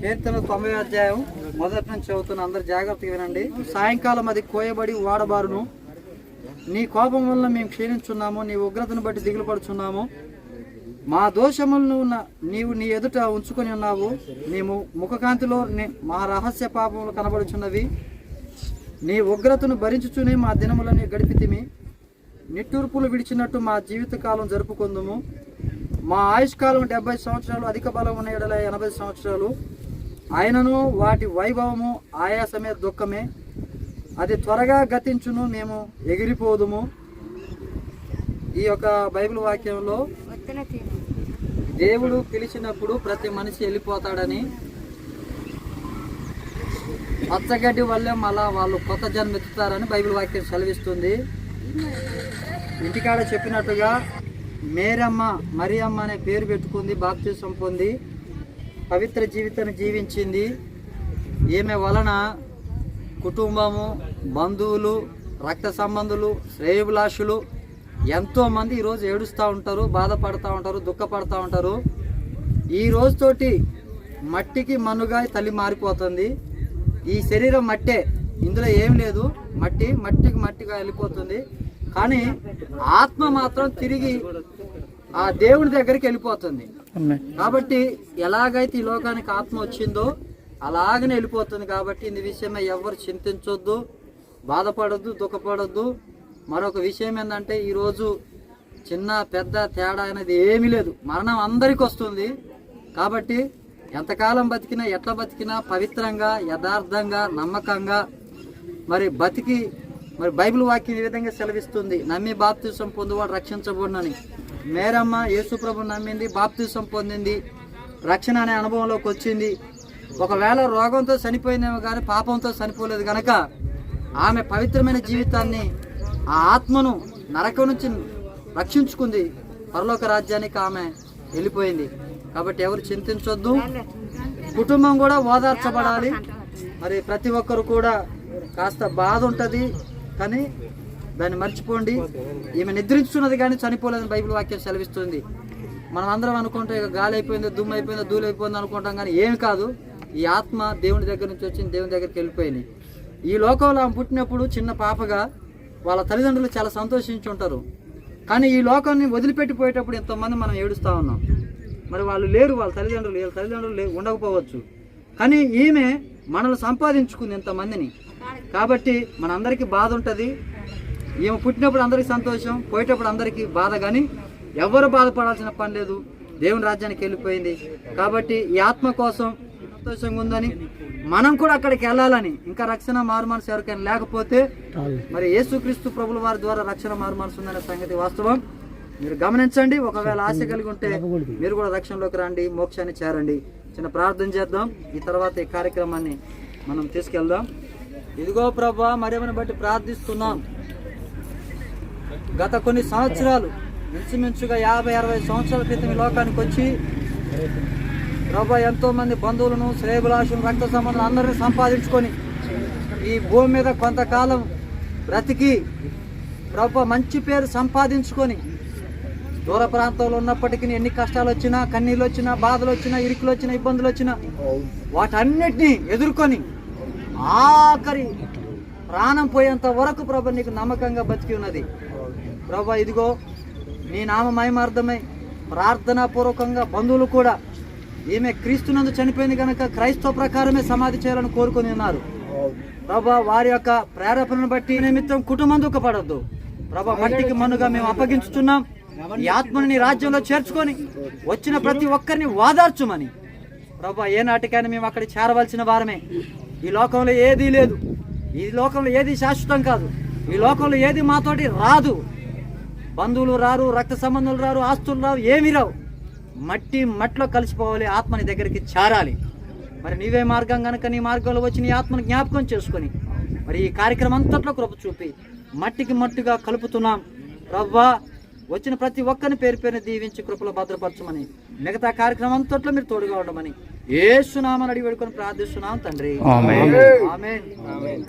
కీర్తన తొంభై అధ్యాయం మొదటి నుంచి చదువుతున్న అందరు జాగ్రత్తగా వినండి. సాయంకాలం అది కోయబడి వాడబారును. నీ కోపం వల్ల మేము క్షీణించున్నాము నీ ఉగ్రతను బట్టి దిగులు పడుచున్నాము మా దోషములను నీవు నీ ఎదుట ఉంచుకొని ఉన్నావు. నీవు ముఖకాంతిలో మా రహస్య పాపములు కనబడుచున్నవి. నీ ఉగ్రతను భరించుచునే మా దినములని గడిపితిమి. నిట్టూర్పులు విడిచినట్టు మా జీవితకాలం జరుపుకుందుము. మా ఆయుష్కాలం డెబ్బై సంవత్సరాలు అధిక బలం ఉన్న ఎడల ఎనభై సంవత్సరాలు. ఆయనను వాటి వైభవము ఆయాసమే దుఃఖమే. అది త్వరగా గతించును మేము ఎగిరిపోదుము. ఈ యొక్క బైబిల్ వాక్యంలో దేవుడు పిలిచినప్పుడు ప్రతి మనిషి వెళ్ళిపోతాడని. పచ్చగడ్డి వల్లే మళ్ళా వాళ్ళు కొత్త జన్మెత్తుతారని బైబిల్ వాక్యం సెలవిస్తుంది. ఇంటికాడ చెప్పినట్టుగా మేరమ్మ మరియమ్మ అనే పేరు పెట్టుకుంది బాప్తీసం పొంది. పవిత్ర జీవితాన్ని జీవించింది. ఈమె వలన కుటుంబము బంధువులు రక్త సంబంధులు శ్రేయభిలాషులు ఎంతోమంది ఈరోజు ఏడుస్తూ ఉంటారు బాధపడుతూ ఉంటారు దుఃఖపడుతూ ఉంటారు. ఈ రోజుతోటి మట్టికి మన్నుగా తల్లి మారిపోతుంది. ఈ శరీరం మట్టే ఇందులో ఏం లేదు. మట్టి మట్టికి మట్టిగా వెళ్ళిపోతుంది. కానీ ఆత్మ మాత్రం తిరిగి ఆ దేవుని దగ్గరికి వెళ్ళిపోతుంది. కాబట్టి ఎలాగైతే ఈ లోకానికి ఆత్మ వచ్చిందో అలాగనే వెళ్ళిపోతుంది కాబట్టి ఇందు విషయమై ఎవరు చింతించొద్దు బాధపడద్దు దుఃఖపడద్దు. మరొక విషయం ఏంటంటే ఈరోజు చిన్న పెద్ద తేడా అనేది ఏమీ లేదు. మరణం అందరికి వస్తుంది. కాబట్టి ఎంతకాలం బతికినా ఎట్లా బతికినా పవిత్రంగా యథార్థంగా నమ్మకంగా మరి బతికి మరి బైబిల్ వాక్యం ఈ విధంగా సెలవిస్తుంది. నమ్మి బాప్తిసం పొందువాడు రక్షించబడినని. మేరమ్మ యేసుప్రభు నమ్మింది బాప్తిసం పొందింది రక్షణ అనే అనుభవంలోకి వచ్చింది. ఒకవేళ రోగంతో చనిపోయిందేమో కానీ పాపంతో చనిపోలేదు కనుక ఆమె పవిత్రమైన జీవితాన్ని ఆ ఆత్మను నరకం నుంచి రక్షించుకుంది. పరలోక రాజ్యానికి ఆమె వెళ్ళిపోయింది. కాబట్టి ఎవరు చింతించొద్దు. కుటుంబం కూడా ఓదార్చబడాలి. మరి ప్రతి ఒక్కరు కూడా కాస్త బాధ ఉంటుంది. కానీ దాన్ని మర్చిపోండి. ఈమె నిద్రించున్నది కానీ చనిపోలేదని బైబిల్ వాక్యం సెలవిస్తుంది. మనం అందరం అనుకుంటే ఇక గాలి అయిపోయిందో దుమ్ము అయిపోయిందో ధూళి అయిపోయిందో అనుకుంటాం కానీ ఏమి కాదు. ఈ ఆత్మ దేవుని దగ్గర నుంచి వచ్చింది దేవుని దగ్గరికి వెళ్ళిపోయింది. ఈ లోకంలో ఆమె పుట్టినప్పుడు చిన్న పాపగా వాళ్ళ తల్లిదండ్రులు చాలా సంతోషించి ఉంటారు. కానీ ఈ లోకాన్ని వదిలిపెట్టిపోయేటప్పుడు ఎంతోమంది మనం ఏడుస్తూ ఉన్నాం. మరి వాళ్ళు లేరు వాళ్ళ తల్లిదండ్రులు వీళ్ళ తల్లిదండ్రులు లే- ఉండకపోవచ్చు. కానీ ఈమె మనల్ని సంపాదించుకుంది ఎంతమందిని. కాబట్టి మనందరికీ బాధ ఉంటుంది. ఈమె పుట్టినప్పుడు అందరికీ సంతోషం పోయేటప్పుడు అందరికీ బాధ కానీ ఎవరు బాధపడాల్సిన పని లేదు. దేవుని రాజ్యానికి వెళ్ళిపోయింది. కాబట్టి ఈ ఆత్మ కోసం సంతోషంగా ఉందని మనం కూడా అక్కడికి వెళ్ళాలని ఇంకా రక్షణ మారుమనసు ఎవరికైనా లేకపోతే మరి యేసుక్రీస్తు ప్రభుల వారి ద్వారా రక్షణ మారుమనసు ఉందనే సంగతి వాస్తవం. మీరు గమనించండి. ఒకవేళ ఆశ కలిగి ఉంటే మీరు కూడా రక్షణలోకి రండి మోక్షాన్ని చేరండి. చిన్న ప్రార్థన చేద్దాం. ఈ తర్వాత ఈ కార్యక్రమాన్ని మనం తీసుకెళ్దాం. ఇదిగో ప్రభా మరేమని బట్టి ప్రార్థిస్తున్నాం. గత కొన్ని సంవత్సరాలు ఇంచుమించుగా యాభై అరవై సంవత్సరాల క్రితం ఈ లోకానికి వచ్చి ప్రభా ఎంతోమంది బంధువులను శ్రేయభిలాషులను రక్త సంబంధాలు అందరినీ సంపాదించుకొని ఈ భూమి మీద కొంతకాలం బ్రతికి ప్రభ మంచి పేరు సంపాదించుకొని దూర ప్రాంతంలో ఉన్నప్పటికీ ఎన్ని కష్టాలు వచ్చినా కన్నీళ్ళు వచ్చినా బాధలు వచ్చినా ఇరుకులు వచ్చినా ఇబ్బందులు వచ్చినా వాటన్నిటినీ ఎదుర్కొని ఆఖరి ప్రాణం పోయేంత వరకు ప్రభ నీకు నమ్మకంగా బతికి ఉన్నది. ప్రభా ఇదిగో నీ నామ మహిమార్థమై ప్రార్థనా పూర్వకంగా బంధువులు కూడా ఈమె క్రీస్తునందు చనిపోయింది కనుక క్రైస్తవ ప్రకారమే సమాధి చేయాలని కోరుకొని ఉన్నారు. ప్రభా వారి యొక్క ప్రేరేపణను బట్టి నిమిత్తం కుటుంబం దుఃఖపడద్దు. ప్రభా మట్టికి మన్నుగా మేము అప్పగించుతున్నాం ఈ ఆత్మని నీ రాజ్యంలో చేర్చుకొని వచ్చిన ప్రతి ఒక్కరిని వాదార్చుమని. ప్రభా ఏ నాటికైనా మేము అక్కడ చేరవలసిన వారమే. ఈ లోకంలో ఏదీ లేదు. ఈ లోకంలో ఏది శాశ్వతం కాదు. ఈ లోకంలో ఏది మాతోటి రాదు. బంధువులు రారు రక్త సంబంధులు రారు ఆస్తులు రావు ఏమీ రావు. మట్టి మట్టిలో కలిసిపోవాలి ఆత్మని దగ్గరికి చేరాలి. మరి నీవే మార్గం కనుక నీ మార్గంలో వచ్చి నీ ఆత్మను జ్ఞాపకం చేసుకొని మరి ఈ కార్యక్రమం అంతట్లో కృప చూపి మట్టికి మట్టిగా కలుపుతున్నాం. రవ్వా వచ్చిన ప్రతి ఒక్కరిని పేరు పేరుని దీవించి కృపలో భద్రపరచమని మిగతా కార్యక్రమం అంతట్లో మీరు తోడుగా ఉండమని ఏ సునామని అడిగి పెట్టుకొని ప్రార్థిస్తున్నాం తండ్రి. ఆమేన్.